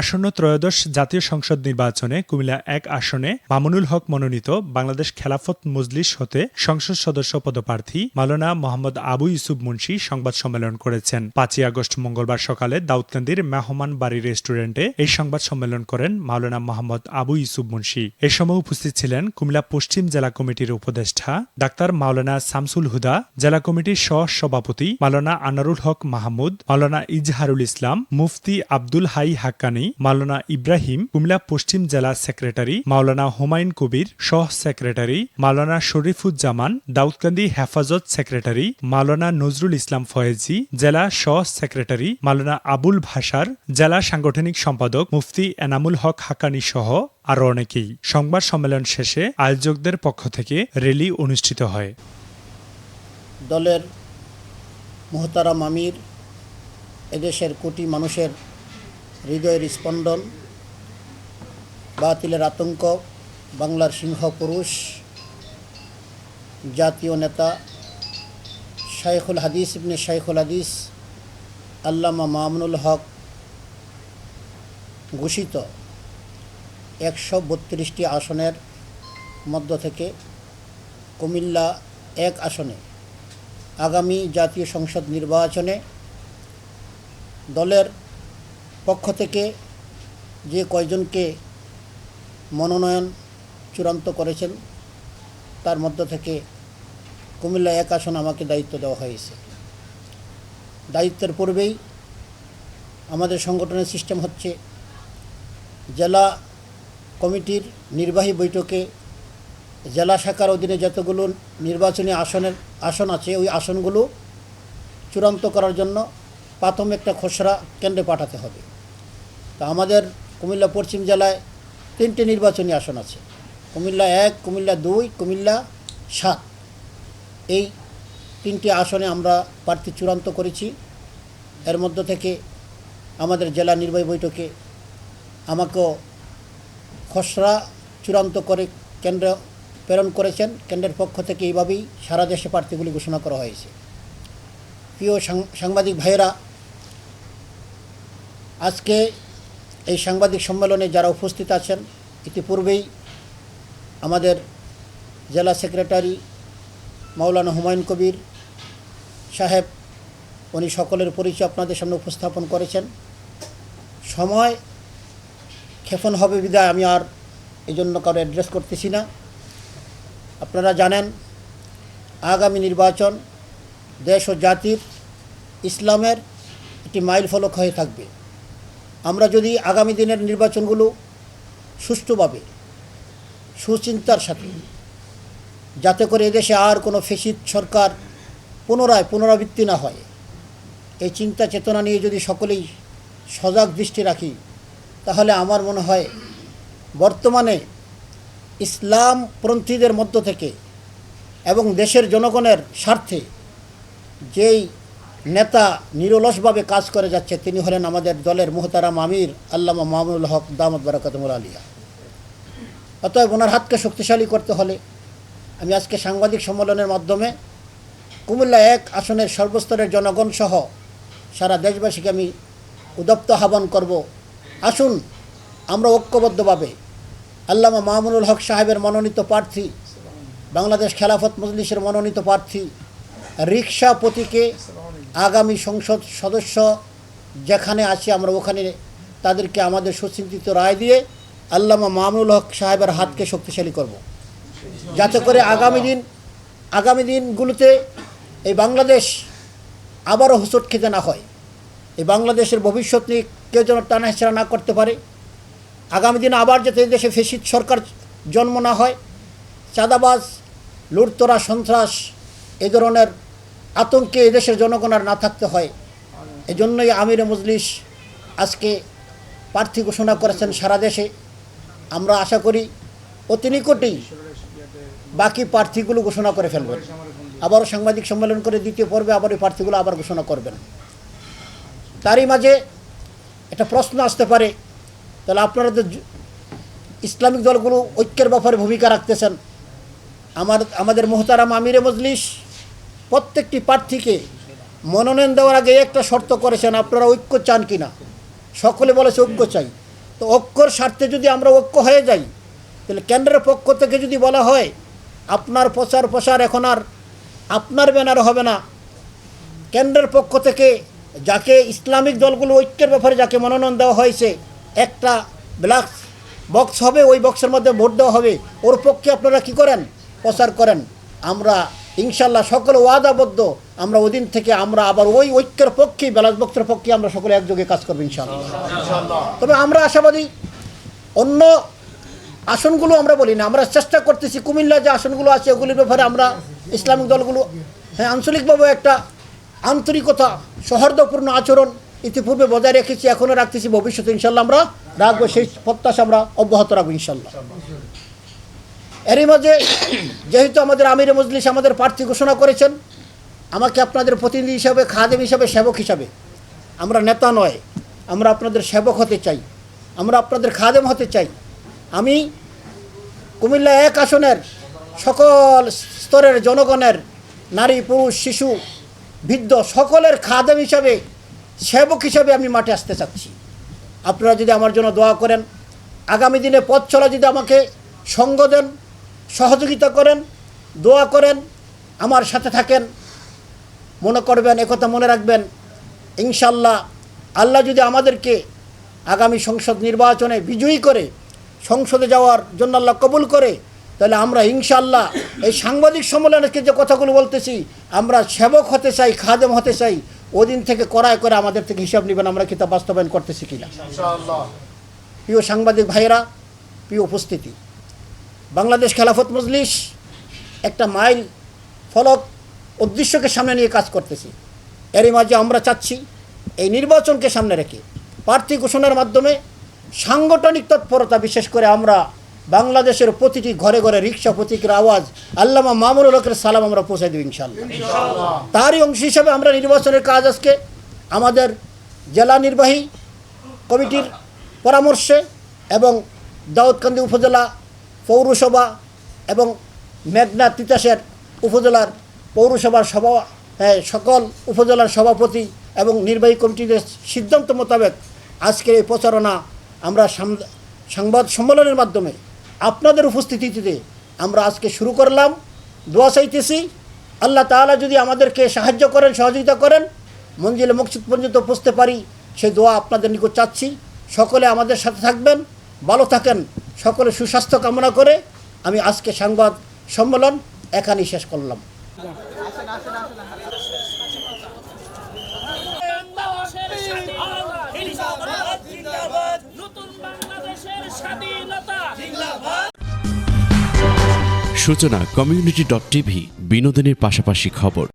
আসন্ন ত্রয়োদশ জাতীয় সংসদ নির্বাচনে কুমিল্লা এক আসনে মামুনুল হক মনোনীত বাংলাদেশ খেলাফত মজলিস হতে সংসদ সদস্য পদপ্রার্থী মাওলানা মোহাম্মদ আবু ইউসুফ মুন্সি সংবাদ সম্মেলন করেছেন। পাঁচই আগস্ট মঙ্গলবার সকালে দাউদকান্দির মেহমান বাড়ি রেস্টুরেন্টে এই সংবাদ সম্মেলন করেন মাওলানা মোহাম্মদ আবু ইউসুফ মুন্সি। এ সময় উপস্থিত ছিলেন কুমিল্লা পশ্চিম জেলা কমিটির উপদেষ্টা ডাক্তার মাওলানা শামসুল হুদা, জেলা কমিটির সহ সভাপতি মাওলানা আনারুল হক মাহমুদ, মাওলানা ইজহারুল ইসলাম, মুফতি আব্দুল হাই হাক্কানি মাওলানা ইব্রাহিম কুমিল্লা পশ্চিম জেলা সেক্রেটারি, মাওলানা হুমায়ুন কবির সহ সেক্রেটারি, মাওলানা শরীফুজ্জামান দাউদকান্দি হেফাজত সেক্রেটারি, মাওলানা নজরুল ইসলাম ফয়েজি, জেলা সহ সেক্রেটারি, মাওলানা আবুল ভাষার জেলা সাংগঠনিক সম্পাদক মুফতি এনামুল হক হাকানি সহ আরও অনেকেই। সংবাদ সম্মেলন শেষে আয়োজকদের পক্ষ থেকে র্যালি অনুষ্ঠিত হয়। দলের মোহতারাম আমির, এদেশের কোটি মানুষের হৃদয়ের স্পন্দন, বাতিলের আতঙ্ক, বাংলার সিংহ পুরুষ, জাতীয় নেতা, শাইখুল হাদিস ইবনে শাইখুল হাদিস, আল্লামা মামুনুল হক ঘোষিত একশো বত্রিশটি আসনের মধ্য থেকে কুমিল্লা এক আসনে আগামী জাতীয় সংসদ নির্বাচনে দলের পক্ষ থেকে যে কয়জনকে মনোনয়ন চূড়ান্ত করেছেন, তার মধ্য থেকে কুমিল্লা এক আসন আমাকে দায়িত্ব দেওয়া হয়েছে। দায়িত্বের পূর্বেই আমাদের সংগঠনের সিস্টেম হচ্ছে, জেলা কমিটির নির্বাহী বৈঠকে জেলা শাখার অধীনে যতগুলো নির্বাচনী আসনের আসন আছে, ওই আসনগুলো চূড়ান্ত করার জন্য প্রাথমিক একটা খসড়া কেন্দ্রে পাঠাতে হবে। তা আমাদের কুমিল্লা পশ্চিম জেলায় তিনটে নির্বাচনী আসন আছে। কুমিল্লা এক, কুমিল্লা দুই, কুমিল্লা সাত। এই তিনটি আসনে আমরা প্রার্থী চূড়ান্ত করেছি। এর মধ্য থেকে আমাদের জেলা নির্বাহী বৈঠকে আমাকেও খসড়া চূড়ান্ত করে কেন্দ্র প্রেরণ করেছেন। কেন্দ্রের পক্ষ থেকে এইভাবেই সারা দেশে প্রার্থীগুলি ঘোষণা করা হয়েছে। প্রিয় সাংবাদিক ভাইয়েরা আজকে এই সাংবাদিক সম্মেলনে যারা উপস্থিত আছেন, ইতিপূর্বেই আমাদের জেলা সেক্রেটারি মাওলানা হুমায়ুন কবির সাহেব, উনি সকলের পরিচয় আপনাদের সামনে উপস্থাপন করেছেন। সময় ক্ষেপণ হবে বিদায়, আমি আর এই জন্য কারও অ্যাড্রেস করতেছি না। আপনারা জানেন, আগামী নির্বাচন দেশ ও জাতির ইসলামের একটি মাইল ফলক হয়ে থাকবে। আমরা যদি আগামী দিনের নির্বাচনগুলো সুষ্ঠুভাবে, সুচিন্তার সাথে, যাতে করে এদেশে আর কোনো ফেসিদ সরকার পুনরায় পুনরাবৃত্তি না হয়, এই চিন্তা চেতনা নিয়ে যদি সকলেই সজাগ দৃষ্টি রাখি, তাহলে আমার মনে হয় বর্তমানে ইসলামপন্থীদের মধ্য থেকে এবং দেশের জনগণের স্বার্থে যেই নেতা নিরলসভাবে কাজ করে যাচ্ছে, তিনি হলেন আমাদের দলের মোহতারাম আমির আল্লামা মামুনুল হক দামদ বারাকাতমুল আলিয়া। অতএব ওনার হাতকে শক্তিশালী করতে হলে আমি আজকে সাংবাদিক সম্মেলনের মাধ্যমে কুমিল্লা এক আসনের সর্বস্তরের জনগণ সহ সারা দেশবাসীকে আমি উদপ্ত আহ্বান করব। আসুন, আমরা ঐক্যবদ্ধভাবে আল্লামা মামুনুল হক সাহেবের মনোনীত প্রার্থী, বাংলাদেশ খেলাফত মজলিসের মনোনীত প্রার্থী রিক্সা প্রতীকে আগামী সংসদ সদস্য যেখানে আছে, আমরা ওখানে তাদেরকে আমাদের সুচিন্তিত রায় দিয়ে আল্লামা মামুল হক সাহেবের হাতকে শক্তিশালী করব। যাতে করে আগামী দিন, আগামী দিনগুলোতে এই বাংলাদেশ আবারও হোঁচট খেতে না হয়। এই বাংলাদেশের ভবিষ্যৎ নিয়ে কেউ যেন টানা হেঁচড়া না করতে পারে। আগামী দিনে আবার যাতে এই দেশে ফেসিদ সরকার জন্ম না হয়, চাঁদাবাজ, লুটতরা, সন্ত্রাস, এ ধরনের আতঙ্কে এদেশের জনগণ আর না থাকতে হয়। এজন্যই আমির মজলিস আজকে প্রার্থী ঘোষণা করেছেন সারা দেশে। আমরা আশা করি অতি নিকটেই বাকি প্রার্থীগুলো ঘোষণা করে ফেলবেন। আবারও সাংবাদিক সম্মেলন করে দ্বিতীয় পর্বে আবার ওই প্রার্থীগুলো আবার ঘোষণা করবেন। তারই মাঝে একটা প্রশ্ন আসতে পারে, তাহলে আপনারা তো ইসলামিক দলগুলো ঐক্যের ব্যাপারে ভূমিকা রাখতেছেন। আমার আমাদের মোহতারাম আমিরে মজলিস প্রত্যেকটি প্রার্থীকে মনোনয়ন দেওয়ার আগে একটা শর্ত করেছেন, আপনারা ঐক্য চান কি না সকলে বলেছে ঐক্য চাই। তো ঐক্যর স্বার্থে যদি আমরা ঐক্য হয়ে যাই, তাহলে কেন্দ্রের পক্ষ থেকে যদি বলা হয়, আপনার প্রচার প্রসার এখন আর আপনার ব্যানার হবে না, কেন্দ্রের পক্ষ থেকে যাকে ইসলামিক দলগুলো ঐক্যের ব্যাপারে যাকে মনোনয়ন দেওয়া হয়েছে, একটা ব্ল্যাক বক্স হবে, ওই বক্সের মধ্যে ভোট দেওয়া হবে, ওর পক্ষে আপনারা কি করেন? প্রচার করেন। আমরা ইনশাল্লাহ সকলে ওয়াদাবদ্ধ। আমরা ওদিন থেকে আমরা আবার ওই ঐক্যের পক্ষে ব্যালান্স বক্সের পক্ষে আমরা সকলে একযোগে কাজ করব ইনশাল্লাহ। তবে আমরা আশাবাদী অন্য আসনগুলো আমরা বলি না আমরা চেষ্টা করতেছি। কুমিল্লা যে আসনগুলো আছে ওগুলির ব্যাপারে আমরা ইসলামিক দলগুলো হ্যাঁ আঞ্চলিকভাবে একটা আন্তরিকতা সৌহার্দ্যপূর্ণ আচরণ ইতিপূর্বে বজায় রেখেছি এখনও রাখতেছি। ভবিষ্যতে ইনশাল্লাহ আমরা রাখব। সেই প্রত্যাশা আমরা অব্যাহত রাখব ইনশাল্লাহ। এরই মাঝে যেহেতু আমাদের আমির মজলিস আমাদের প্রার্থী ঘোষণা করেছেন, আমাকে আপনাদের প্রতিনিধি হিসাবে, খাদেম হিসাবে, সেবক হিসাবে। আমরা নেতা নয়, আমরা আপনাদের সেবক হতে চাই, আমরা আপনাদের খাদেম হতে চাই। আমি কুমিল্লা এক আসনের সকল স্তরের জনগণের, নারী, পুরুষ, শিশু, বৃদ্ধ সকলের খাদেম হিসাবে, সেবক হিসাবে আমি মাঠে আসতে চাচ্ছি। আপনারা যদি আমার জন্য দোয়া করেন, আগামী দিনে পথ চলা যদি আমাকে সঙ্গ দেন সহযোগিতা করেন দোয়া করেন আমার সাথে থাকেন। মনে করবেন একথা মনে রাখবেন ইনশাল্লাহ আল্লাহ যদি আমাদেরকে আগামী সংসদ নির্বাচনে বিজয়ী করে সংসদে যাওয়ার জন্য আল্লাহ কবুল করে তাহলে আমরা ইনশাল্লাহ এই সাংবাদিক সম্মেলনকে যে কথাগুলো বলতেছি আমরা সেবক হতে চাই খাদেম হতে চাই ওদিন থেকে করায় করে আমাদের থেকে হিসাব নেবেন আমরা কি তা বাস্তবায়ন করতেছি কিনা। প্রিয় সাংবাদিক ভাইয়েরা প্রিয় উপস্থিতি বাংলাদেশ খেলাফত মজলিস একটা মাইল ফলক উদ্দেশ্যকে সামনে নিয়ে কাজ করতেছি। এরই মাঝে আমরা চাচ্ছি এই নির্বাচনকে সামনে রেখে প্রার্থী ঘোষণার মাধ্যমে সাংগঠনিক তৎপরতা বিশেষ করে আমরা বাংলাদেশের প্রতিটি ঘরে ঘরে রিক্সা প্রতীকের আওয়াজ আল্লামা মামুনুল হকের সালাম আমরা পৌঁছে দেব ইনশাল্লাহ তারই অংশ হিসাবে আমরা নির্বাচনের কাজ আজকে আমাদের জেলা নির্বাহী কমিটির পরামর্শে এবং দাউদকান্দি উপজেলা পৌরসভা এবং মেঘনা তিতাসের উপজেলার পৌরসভার সভা হ্যাঁ, সকল উপজেলার সভাপতি এবং নির্বাহী কমিটিদের সিদ্ধান্ত মোতাবেক আজকের এই প্রচারণা আমরা সংবাদ সম্মেলনের মাধ্যমে আপনাদের উপস্থিতিতে আমরা আজকে শুরু করলাম। দোয়া চাইতেছি আল্লাহ তাআলা যদি আমাদেরকে সাহায্য করেন সহযোগিতা করেন মঞ্জিলে মকসুদ পর্যন্ত পৌঁছতে পারি সেই দোয়া আপনাদের নিকট চাচ্ছি। সকলে আমাদের সাথে থাকবেন। ভালো থাকেন, সকলে সুস্বাস্থ্য কামনা করে আমি আজকে সংবাদ সম্মেলন এখানেই শেষ করলাম। সূচনা কমিউনিটি ডট টিভি, বিনোদনের পাশাপাশি খবর।